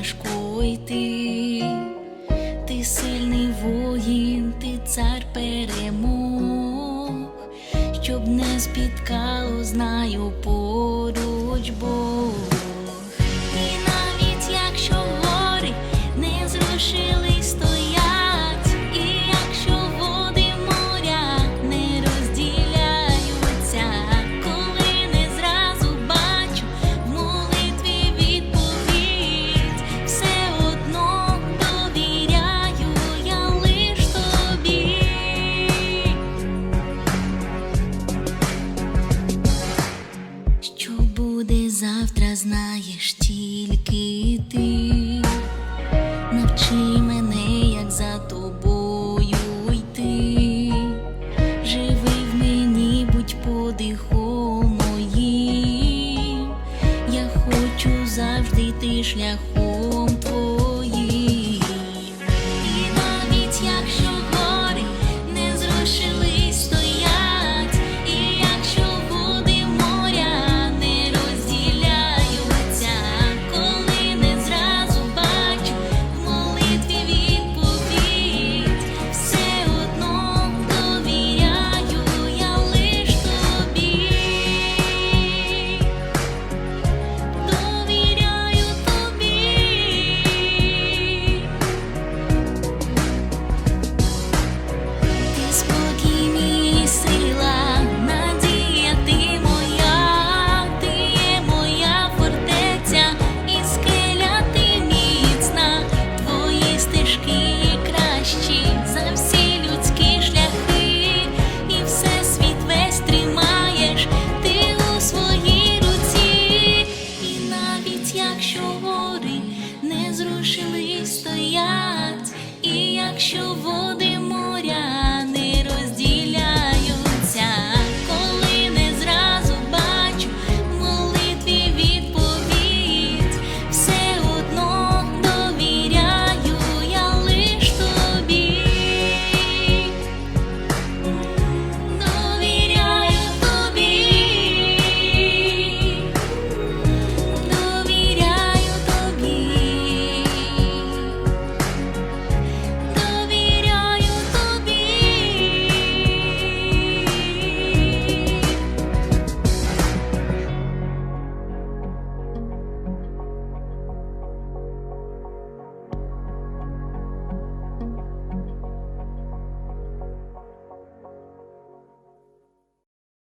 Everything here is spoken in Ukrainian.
важко йти. Ти сильний воїн, ти цар перемог, щоб не спіткало, знаю поруч Бог. Знаєш тільки ти. Навчи мене, як за тобою йти. Живи в мені, будь подихом моїм. Я хочу завжди йти шляхом що воно.